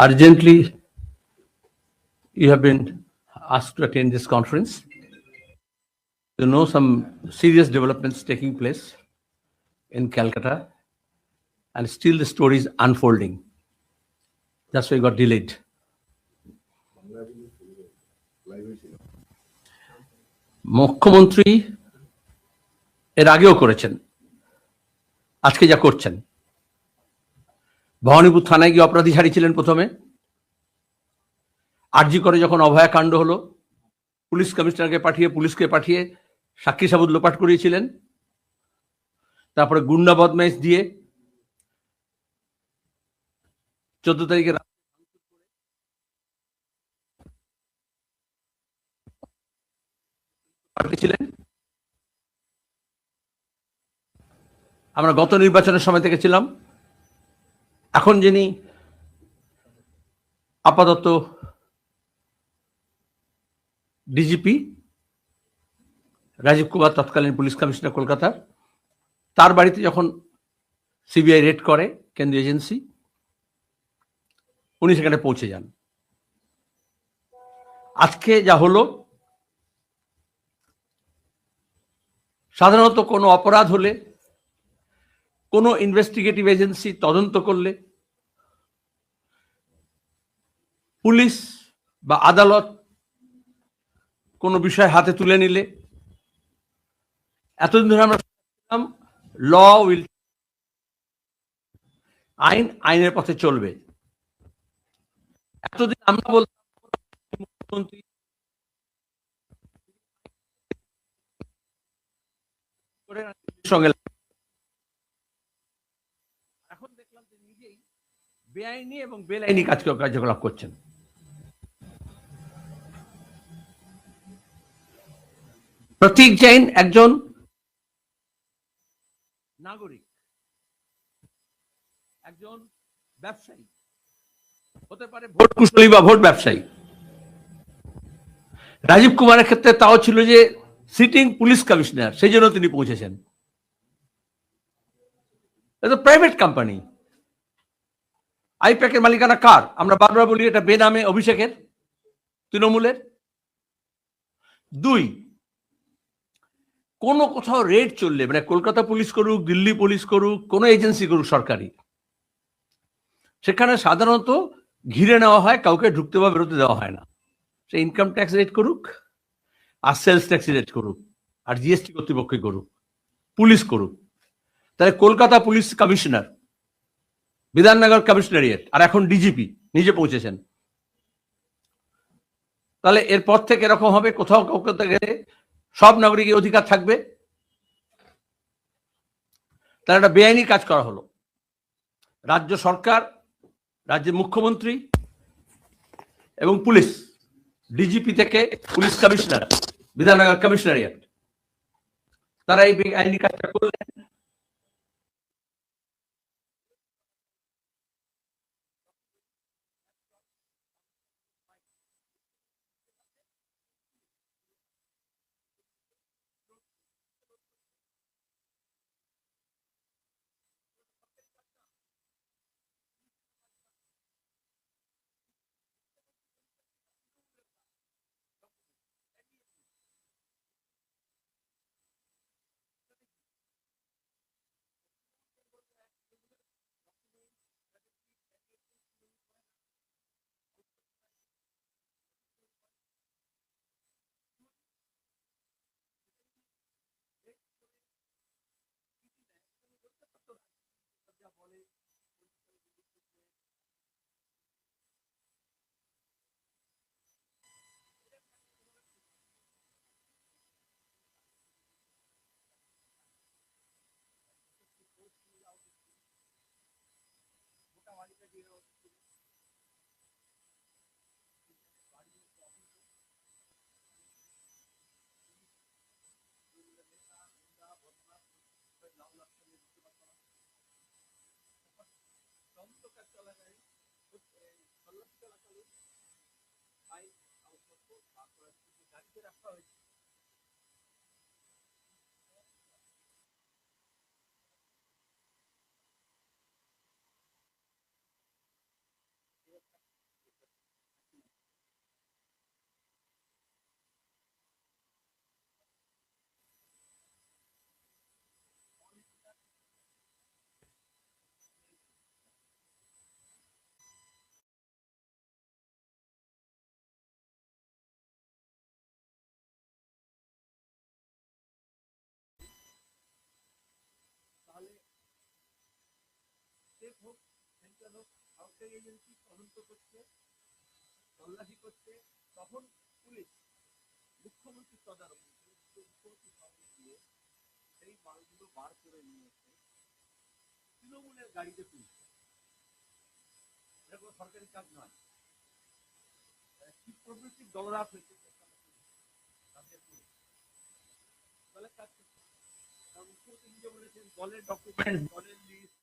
urgently you have been asked to attend this conference. You know some serious developments taking place in Calcutta, and still the story is unfolding. That's why it got delayed. মুখ্যমন্ত্রী এর আগেও করেছেন আজকে যা করছেন ভবানীপুর থানায় গিয়ে অপরাধী ছাড়িয়েছিলেন প্রথমে। আরজি করে যখন অভয়া কাণ্ড হলো, পুলিশ কমিশনারকে পাঠিয়ে, পুলিশকে পাঠিয়ে সাক্ষী সাবুত লোপাট করিয়েছিলেন। তারপরে গুন্ডা বদমাইশ দিয়ে চোদ্দ তারিখে পাঠিয়েছিলেন। আমরা গত নির্বাচনের সময় থেকে ছিলাম এখন যিনি আপাতত ডিজিপি রাজীব কুমার তৎকালীন পুলিশ কমিশনার কলকাতা, তার বাড়িতে যখন সিবিআই রেড করে কেন্দ্রীয় এজেন্সি, উনি সেখানে পৌঁছে যান। আজকে যা হলো, সাধারণত কোনো অপরাধ হলে কোনো ইনভেস্টিগেটিভ এজেন্সি তদন্ত করলে পুলিশ বা আদালত কোনো বিষয় হাতে তুলে নিলে, এতদিন ধরে আমরা ল উইল আইন, আইনের পথে চলবে। এতদিন আমরা বলতাম, মুখ্যমন্ত্রী করে সঙ্গে এখন দেখলাম যে নিজেই বেআইনি এবং বেলাইনি কাজ কার্যকলাপ করছেন। প্রতীক জৈন একজন নাগরিক, একজন ব্যবসায়ী, হতে পারে ভোট কুশলী বা ভোট ব্যবসায়ী। রাজীব কুমারের ক্ষেত্রে তাও ছিল যে সিটিং পুলিশ কমিশনার সেই জন্য তিনি পৌঁছেছেন। প্রাইভেট কোম্পানি আইপ্যাকের মালিকানা কার? আমরা বারবার বলি এটা বেনামে অভিষেকের, তৃণমূলের। দুই, কোনো কোথাও রেড চললে মানে কলকাতা পুলিশ করুক, দিল্লি পুলিশ করুক, কোনো এজেন্সি করুক সরকারি, সেখানে সাধারণত ঘিরে নেওয়া হয়, কাউকে ঢুকতে বা বেরোতে দেওয়া হয় না। সে ইনকাম ট্যাক্স রেট করুক, আর সেলস ট্যাক্স রেট করুক, আর জিএসটি কর্তৃপক্ষই করুক, পুলিশ করুক। তাহলে Kolkata police commissioner Bidhannagar commissionerate, আর এখন ডিজিপি নিজে পৌঁছেছেন। তাহলে এরপর থেকে এরকম হবে, কোথাও কাউকে গেলে সব নাগরিকের অধিকার থাকবে। তাহলে একটা বেআইনি কাজ করা হলো। রাজ্য সরকার, রাজ্যের মুখ্যমন্ত্রী এবং পুলিশ ডিজিপি থেকে পুলিশ কমিশনার, বিধাননগর কমিশনারিয়েট। তারা এই আইনি কাজটা করলেন। good approach হোক সেন্ট্রাল সরকারি এজেন্সি তদন্ত করছে, তল্লাশি করছে, তখন পুলিশ মুখ্যমন্ত্রীর তদারকি মুখ্যমন্ত্রীর সঙ্গে গিয়ে সেই মালগুলো বার করে নিয়ে তৃণমূলের গাড়িতে তুলছে এটা কোনো সরকারি কাজ নয়। প্রবৃত্তির দলরাত হয়েছে পুলিশ। কাজ বলেছেন, দলের ডকুমেন্ট দলের লিস্ট